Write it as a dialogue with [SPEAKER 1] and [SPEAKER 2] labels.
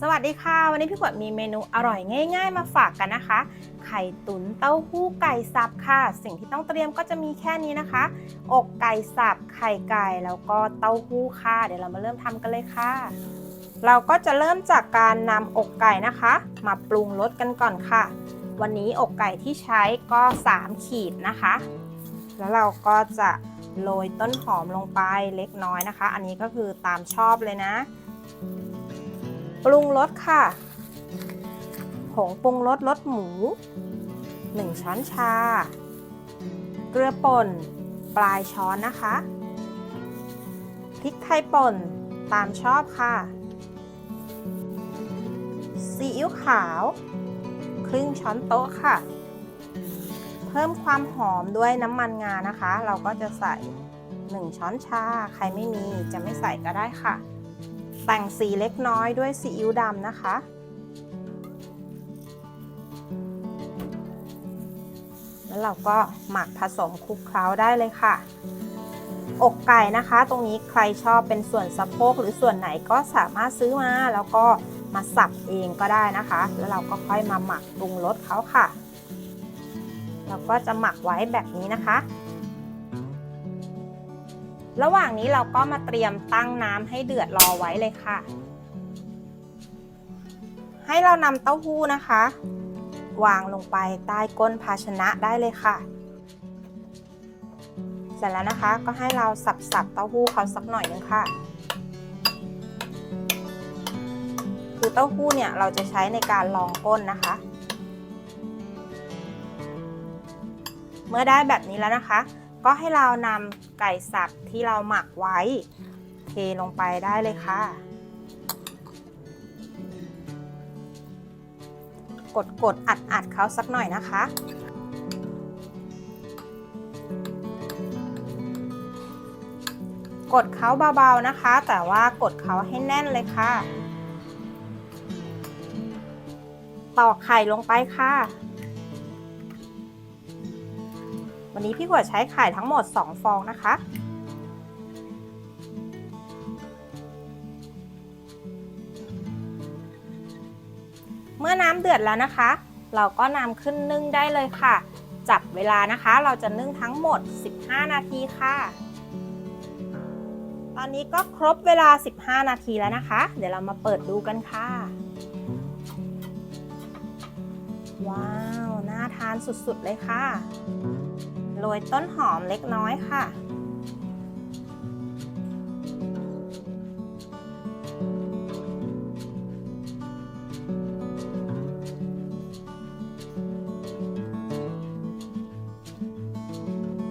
[SPEAKER 1] สวัสดีค่ะ วันนี้พี่ขวดมีเมนูอร่อยง่าย ๆ มาฝากกันนะคะ ไข่ตุ๋นเต้าหู้ไก่สับค่ะ สิ่งที่ต้องเตรียมก็จะมีแค่นี้นะคะ อกไก่สับไข่ไก่แล้วก็เต้าหู้ค่ะ เดี๋ยวเรามาเริ่มทำกันเลยค่ะ เราก็จะเริ่มจากการนำอกไก่นะคะ มาปรุงรสกันก่อนค่ะ วันนี้อกไก่ที่ใช้ก็ 3 ขีดนะคะ แล้วเราก็จะโรยต้นหอมลงไปเล็กน้อยนะคะ อันนี้ก็คือตามชอบเลยนะ ปรุงรสค่ะ ผงปรุงรสรสหมู 1 ช้อนชา เกลือป่น ปลายช้อนนะคะ พริกไทยป่นตามชอบค่ะ ซีอิ๊วขาว ครึ่งช้อนโต๊ะค่ะ เพิ่มความหอมด้วยน้ำมันงานะคะ เราก็จะใส่ 1 ช้อนชา ใครไม่มีจะไม่ใส่ก็ได้ค่ะ แต่งสีเล็กน้อยด้วยซีอิ๊วดำนะคะ แล้วเราก็หมักผสมคลุกเคล้าได้เลยค่ะ อกไก่นะคะ ตรงนี้ใครชอบเป็นส่วนสะโพกหรือส่วนไหนก็สามารถซื้อมาแล้วก็มาสับเองก็ได้นะคะ แล้วเราก็ค่อยมาหมักปรุงรสเขาค่ะ เราก็จะหมักไว้แบบนี้นะคะ ระหว่างนี้เราก็มาเตรียมตั้งน้ำให้เดือดรอไว้เลยค่ะ ให้เรานำเต้าหู้นะคะ วางลงไปใต้ก้นภาชนะได้เลยค่ะ เสร็จแล้วนะคะก็ให้เราสับๆเต้าหู้เขาสักหน่อยนึงค่ะ คือเต้าหู้เนี่ยเราจะใช้ในการรองก้นนะคะ เมื่อได้แบบนี้แล้วนะคะ ก็ให้เรานำไก่สับที่เราหมักไว้ เทลงไปได้เลยค่ะ กดกดอัดอัดเขาสักหน่อยนะคะ กดเขาเบาๆนะคะ แต่ว่ากดเขาให้แน่นเลยค่ะ ตอกไข่ลงไปค่ะ วันนี้พี่ขวดใช้ไข่ทั้งหมด 2 ฟองนะคะ เมื่อน้ำเดือดแล้วนะคะ เราก็นำขึ้นนึ่งได้เลยค่ะ จับเวลานะคะ เราจะนึ่งทั้งหมด 15 นาทีค่ะ ตอนนี้ก็ครบเวลา 15 นาทีแล้วนะคะ เดี๋ยวเรามาเปิดดูกันค่ะ ว้าว น่าทานสุดๆเลยค่ะ โรยต้นหอมเล็กน้อยค่ะ